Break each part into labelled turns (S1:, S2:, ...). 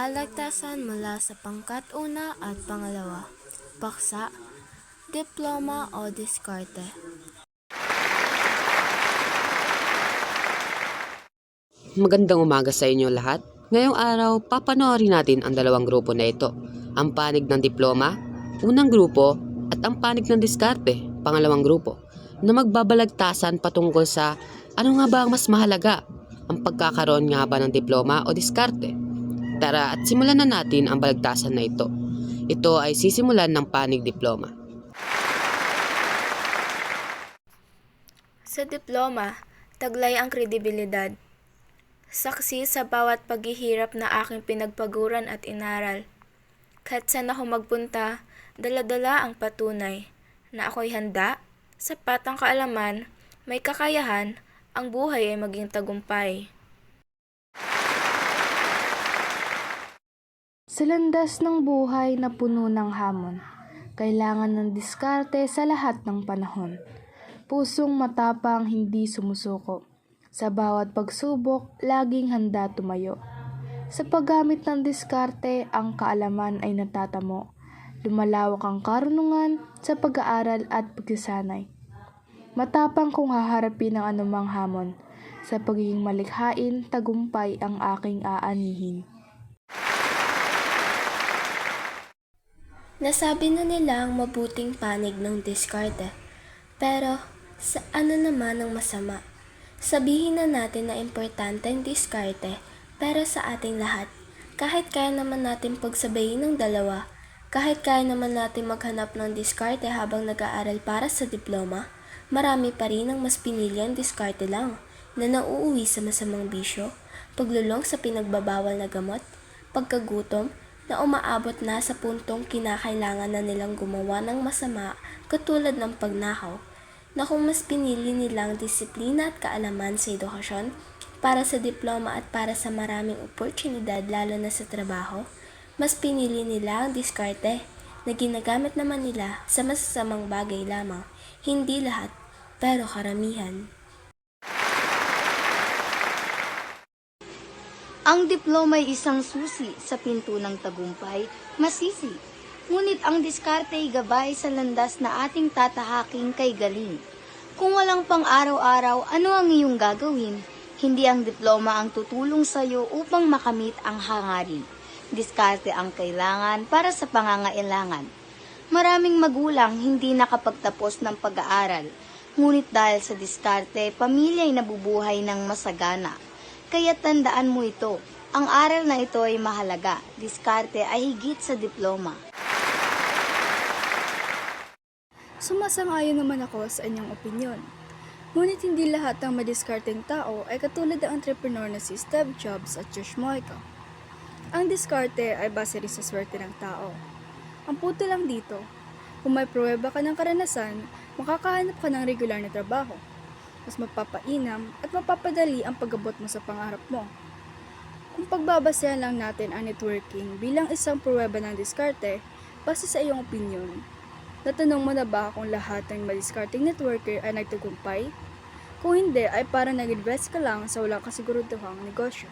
S1: Balagtasan mula sa pangkat una at pangalawa. Paksa, diploma o diskarte.
S2: Magandang umaga sa inyo lahat. Ngayong araw, papanoorin natin ang dalawang grupo na ito. Ang panig ng diploma, unang grupo, at ang panig ng diskarte, pangalawang grupo, na magbabalagtasan patungkol sa ano nga ba ang mas mahalaga, ang pagkakaroon nga ba ng diploma o diskarte. Tara at simulan na natin ang balagtasan na ito. Ito ay sisimulan ng panig diploma.
S1: Sa diploma, taglay ang kredibilidad. Saksi sa bawat paghihirap na aking pinagpaguran at inaral. Kahit saan ako magpunta, daladala ang patunay na ako'y handa, sapat ang kaalaman, may kakayahan, ang buhay ay maging tagumpay.
S3: Sa landas ng buhay na puno ng hamon, kailangan ng diskarte sa lahat ng panahon. Pusong matapang hindi sumusuko. Sa bawat pagsubok, laging handa tumayo. Sa paggamit ng diskarte, ang kaalaman ay natatamo. Lumalawak ang karunungan sa pag-aaral at pagsasanay. Matapang kung haharapin ang anumang hamon. Sa pagiging malikhain, tagumpay ang aking aanihin.
S1: Nasabi na nila ang mabuting panig ng diskarte. Pero, sa ano naman ang masama? Sabihin na natin na importante ang diskarte, pero sa ating lahat, kahit kaya naman natin pagsabayin ng dalawa, kahit kaya naman natin maghanap ng diskarte habang nag-aaral para sa diploma, marami pa rin ang mas pinili ang diskarte lang, na nauuwi sa masamang bisyo, paglulong sa pinagbabawal na gamot, pagkagutom, na umaabot na sa puntong kinakailangan na nilang gumawa ng masama katulad ng pagnakaw, na kung mas pinili nilang disiplina at kaalaman sa edukasyon, para sa diploma at para sa maraming oportunidad lalo na sa trabaho, mas pinili nila ang diskarte na ginagamit naman nila sa masasamang bagay lamang, hindi lahat, pero karamihan.
S4: Ang diploma ay isang susi sa pinto ng tagumpay, masisi. Ngunit ang diskarte ay gabay sa landas na ating tatahaking kay galing. Kung walang pang araw-araw, ano ang iyong gagawin? Hindi ang diploma ang tutulong sa iyo upang makamit ang hangarin. Diskarte ang kailangan para sa pangangailangan. Maraming magulang hindi nakapagtapos ng pag-aaral. Ngunit dahil sa diskarte, pamilya ay nabubuhay ng masagana. Kaya tandaan mo ito, ang aral na ito ay mahalaga. Diskarte ay higit sa diploma.
S5: Sumasang-ayon naman ako sa inyong opinyon. Ngunit hindi lahat ng madiskarteng tao ay katulad ng entrepreneur na si Steve Jobs at Josh Moica. Ang diskarte ay base rin sa swerte ng tao. Ang puto lang dito, kung may pruweba ka ng karanasan, makakahanap ka ng regular na trabaho. Mas mapapainam at mapapadali ang pag-abot mo sa pangarap mo. Kung pagbabasehan lang natin ang networking bilang isang pruweba ng diskarte, base sa iyong opinyon, Natanong mo na ba kung lahat ng madiskarting networker ay nagtagumpay? Kung hindi, ay parang nag-invest ka lang sa walang kasiguruduhang negosyo.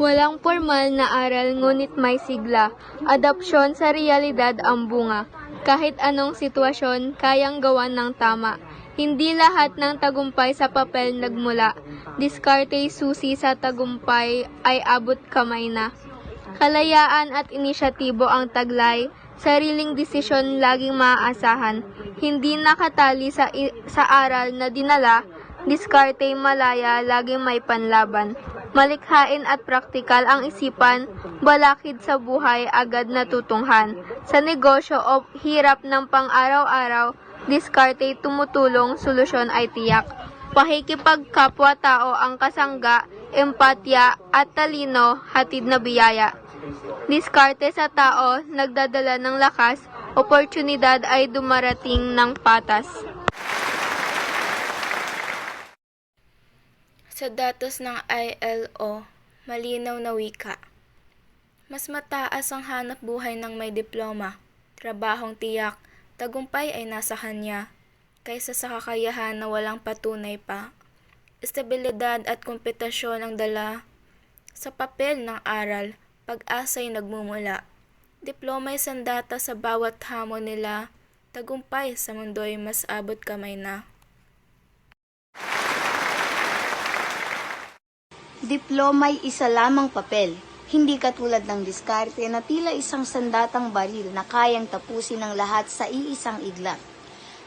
S6: Walang formal na aral ngunit may sigla. Adopsyon sa realidad ang bunga. Kahit anong sitwasyon, kayang gawan ng tama. Hindi lahat ng tagumpay sa papel nagmula. Diskarte susi sa tagumpay ay abot kamay na. Kalayaan at inisyatibo ang taglay. Sariling desisyon laging maaasahan. Hindi nakatali sa, sa aral na dinala. Diskarte malaya, laging may panlaban. Malikhain at praktikal ang isipan, balakid sa buhay agad natutunghan. Sa negosyo o hirap ng pang-araw-araw, diskarte tumutulong, solusyon ay tiyak. Pakikipagkapwa-tao ang kasangga, empatya at talino, hatid na biyaya. Diskarte sa tao, nagdadala ng lakas, oportunidad ay dumarating ng patas.
S1: Sa datos ng ILO, malinaw na wika. Mas mataas ang hanap buhay ng may diploma, trabahong tiyak, tagumpay ay nasa kanya, kaysa sa kakayahan na walang patunay pa. Estabilidad at kompetasyon ang dala,
S7: Sa papel ng aral, pag-asa'y nagmumula. Diploma'y sandata sa bawat hamon nila. Tagumpay sa mundo'y mas abot kamay na.
S4: Diploma'y isa lamang papel, hindi katulad ng diskarte na tila isang sandatang baril na kayang tapusin ang lahat sa iisang iglap.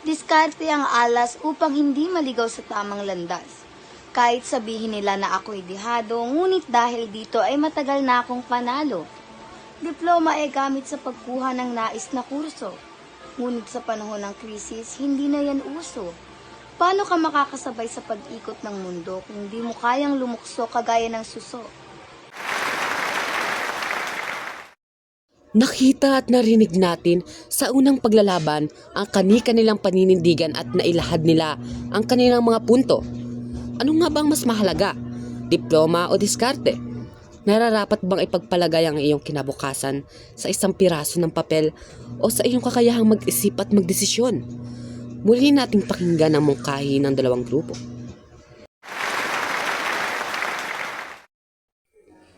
S4: Diskarte ang alas upang hindi maligaw sa tamang landas. Kahit sabihin nila na ako'y dihado, ngunit dahil dito ay matagal na akong panalo. Diploma ay gamit sa pagkuha ng nais na kurso. Ngunit sa panahon ng krisis, hindi na yan uso. Paano ka makakasabay sa pag-ikot ng mundo kung di mo kayang lumukso kagaya ng suso?
S2: Nakita at narinig natin sa unang paglalaban ang kani-kanilang paninindigan at nailahad nila ang kanilang mga punto. Ano nga bang mas mahalaga? Diploma o diskarte? Nararapat bang ipagpalagay ang iyong kinabukasan sa isang piraso ng papel o sa iyong kakayahang mag-isip at magdesisyon? Muli nating pakinggan ang mungkahi ng dalawang grupo.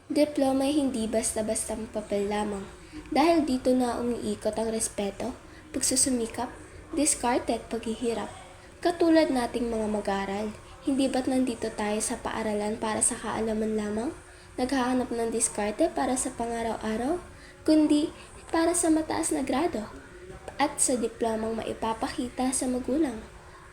S1: Diploma ay hindi basta-basta papel lamang. Dahil dito na umiikot ang respeto, pagsusumikap, diskarte at paghihirap. Katulad nating mga mag-aral, hindi ba't nandito tayo sa paaralan para sa kaalaman lamang? Naghahanap ng diskarte para sa pangaraw-araw, kundi para sa mataas na grado at sa diplomang maipapakita sa magulang.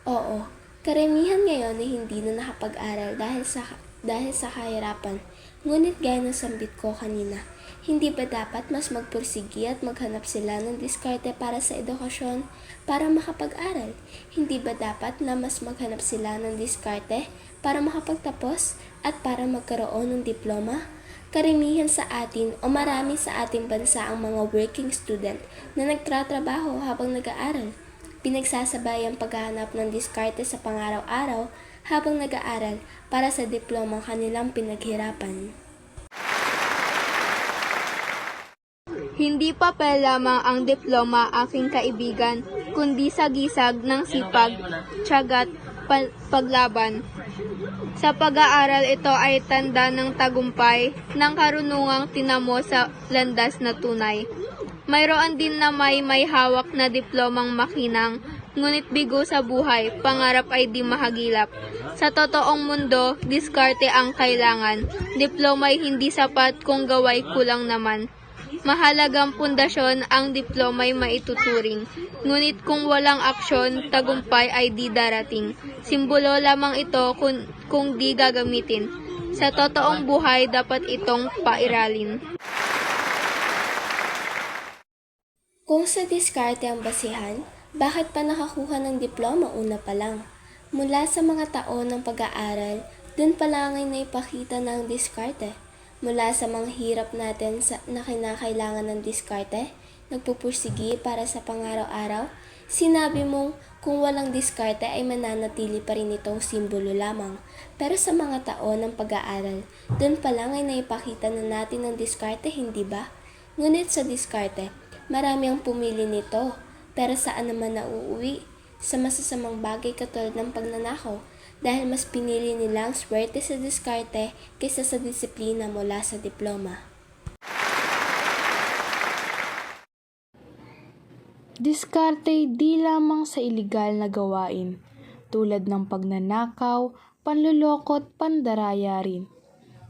S1: Oo, karamihan ngayon ay hindi na nakapag-aral dahil sa dahil sa kahirapan. Ngunit gaya ng sambit ko kanina, hindi ba dapat mas magpursigi at maghanap sila ng diskarte para sa edukasyon para makapag-aral? Hindi ba dapat na mas maghanap sila ng diskarte para makapagtapos at para magkaroon ng diploma? Karamihan sa atin o marami sa ating bansa ang mga working student na nagtratrabaho habang nag-aaral. Pinagsasabay ang paghahanap ng diskarte sa pangaraw-araw habang nag-aaral para sa diploma kanilang pinaghirapan.
S6: Hindi papel lamang ang diploma aking kaibigan, kundi sagisag ng sipag, tiyagat, pa- paglaban. Sa pag-aaral ito ay tanda ng tagumpay ng karunungang tinamo sa landas na tunay. Mayroon din na may may hawak na diplomang makinang, ngunit bigo sa buhay, pangarap ay di mahagilap. Sa totoong mundo, diskarte ang kailangan. Diploma ay hindi sapat kung gaway kulang naman. Mahalagang pundasyon ang diploma'y maituturing. Ngunit kung walang aksyon, tagumpay ay di darating. Simbolo lamang ito kung, kung di gagamitin. Sa totoong buhay, dapat itong pairalin.
S1: Kung sa diskarte ang basihan, bakit pa nakakuha ng diploma una pa lang? Mula sa mga taon ng pag-aaral, dun pa lang ay naipakita na ang diskarte. Mula sa mga hirap natin sa, na kinakailangan ng diskarte, nagpupursigi para sa pangaraw-araw, sinabi mong kung walang diskarte ay mananatili pa rin itong simbolo lamang. Pero sa mga taon ng pag-aaral, dun pa lang ay naipakita na natin ang diskarte, hindi ba? Ngunit sa diskarte, marami ang pumili nito. Pero saan naman nauuwi? Sa masasamang bagay katulad ng pagnanakaw dahil mas pinili nilang swerte sa diskarte kaysa sa disiplina mula sa diploma.
S3: Diskarte di lamang sa iligal na gawain, tulad ng pagnanakaw, panlulokot, pandaraya rin.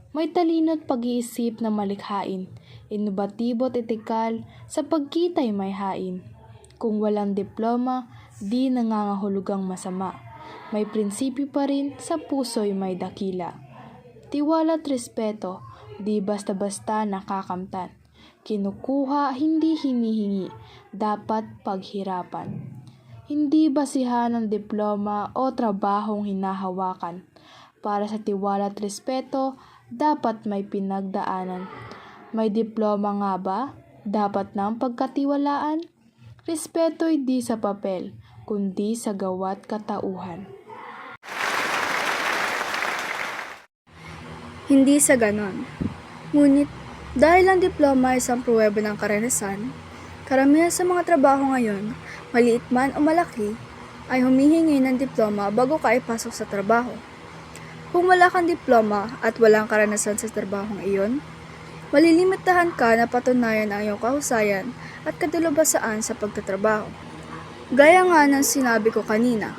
S3: May talino't pag-iisip na malikhain, inobatibo at etikal, sa pagkita'y may hain. Kung walang diploma, di nangangahulugang masama. May prinsipyo pa rin sa puso'y may dakila. Tiwala at respeto, di basta-basta nakakamtan. Kinukuha, hindi hinihingi, dapat paghirapan. Hindi basihan ng diploma o trabahong hinahawakan. Para sa tiwala at respeto, dapat may pinagdaanan. May diploma nga ba? Dapat nang pagkatiwalaan? Respeto'y di sa papel, kundi sa gawa't katauhan.
S5: Hindi sa ganon. Ngunit, dahil ang diploma ay isang pruweba ng karanasan, karamihan sa mga trabaho ngayon, maliit man o malaki, ay humihingi ng diploma bago ka ipasok sa trabaho. Kung wala kang diploma at walang karanasan sa trabahong iyon, malilimitahan ka na patunayan ang iyong kahusayan at kadalubasaan sa pagtatrabaho. Gaya nga ng sinabi ko kanina,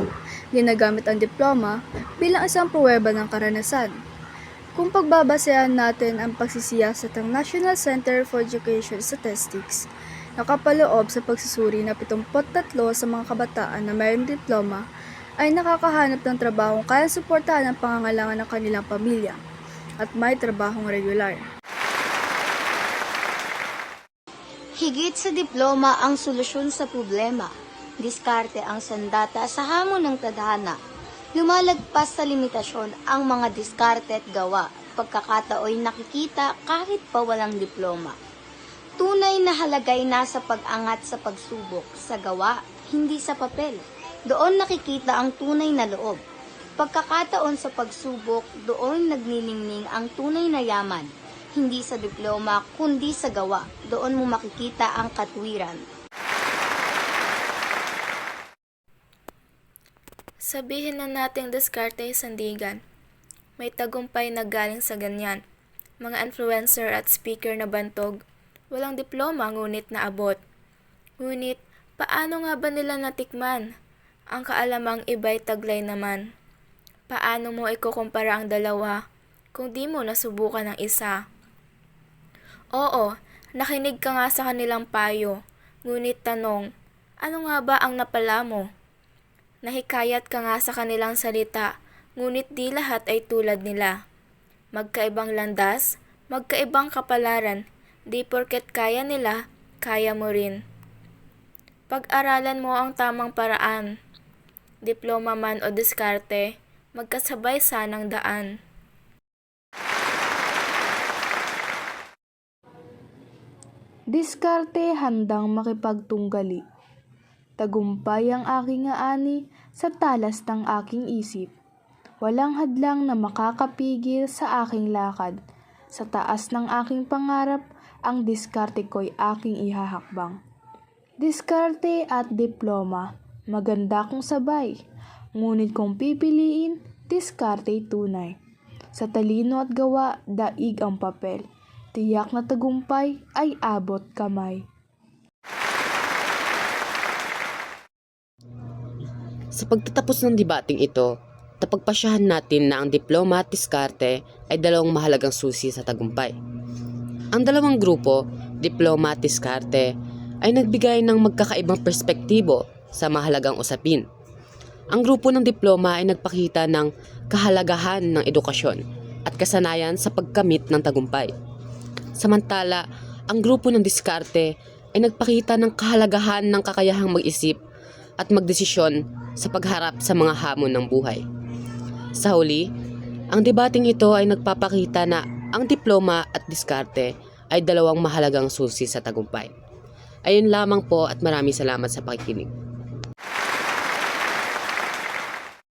S5: ginagamit ang diploma bilang isang pruweba ng karanasan. Kung pagbabasehan natin ang pagsisiyasat ng National Center for Education Statistics, nakapaloob sa pagsusuri na 73 sa mga kabataan na mayroong diploma ay nakakahanap ng trabahong kaya suportahan ang pangangailangan ng kanilang pamilya at may trabahong regular.
S4: Higit sa diploma ang solusyon sa problema. Diskarte ang sandata sa hamon ng tadhana. Lumalagpas sa limitasyon ang mga diskarte at gawa. Pagkakatao'y nakikita kahit pa walang diploma. Tunay na halagay nasa pag-angat sa pagsubok, sa gawa, hindi sa papel. Doon nakikita ang tunay na loob. Pagkakataon sa pagsubok, doon nagniningning ang tunay na yaman. Hindi sa diploma, kundi sa gawa. Doon mo makikita ang katwiran.
S7: Sabihin na nating diskarte sandigan. May tagumpay na galing sa ganyan. Mga influencer at speaker na bantog, walang diploma ngunit naabot. Ngunit, paano nga ba nila natikman? Ang kaalamang iba'y taglay naman. Paano mo ikukumpara ang dalawa kung di mo nasubukan ang isa? Oo, nakinig ka nga sa kanilang payo. Ngunit tanong, ano nga ba ang napala mo? Nahikayat ka nga sa kanilang salita, ngunit di lahat ay tulad nila. Magkaibang landas, magkaibang kapalaran, di porket kaya nila, kaya mo rin. Pag-aralan mo ang tamang paraan. Diploma man o diskarte, magkasabay sanang daan.
S3: Diskarte handang makipagtunggali. Tagumpay ang aking ani sa talas ng aking isip. Walang hadlang na makakapigil sa aking lakad. Sa taas ng aking pangarap, ang diskarte ko'y aking ihahakbang. Diskarte at diploma, maganda kung sabay. Ngunit kung pipiliin, diskarte tunay. Sa talino at gawa, daig ang papel. Tiyak na tagumpay ay abot kamay.
S2: Sa pagtatapos ng debating ito, napagpasyahan natin na ang diploma at diskarte ay dalawang mahalagang susi sa tagumpay. Ang dalawang grupo, diploma at diskarte, ay nagbigay ng magkakaibang perspektibo sa mahalagang usapin. Ang grupo ng diploma ay nagpakita ng kahalagahan ng edukasyon at kasanayan sa pagkamit ng tagumpay. Samantala, ang grupo ng diskarte ay nagpakita ng kahalagahan ng kakayahang mag-isip at magdesisyon sa pagharap sa mga hamon ng buhay. Sa huli, ang debating ito ay nagpapakita na ang diploma at diskarte ay dalawang mahalagang susi sa tagumpay. Ayun lamang po at maraming salamat sa pakikinig.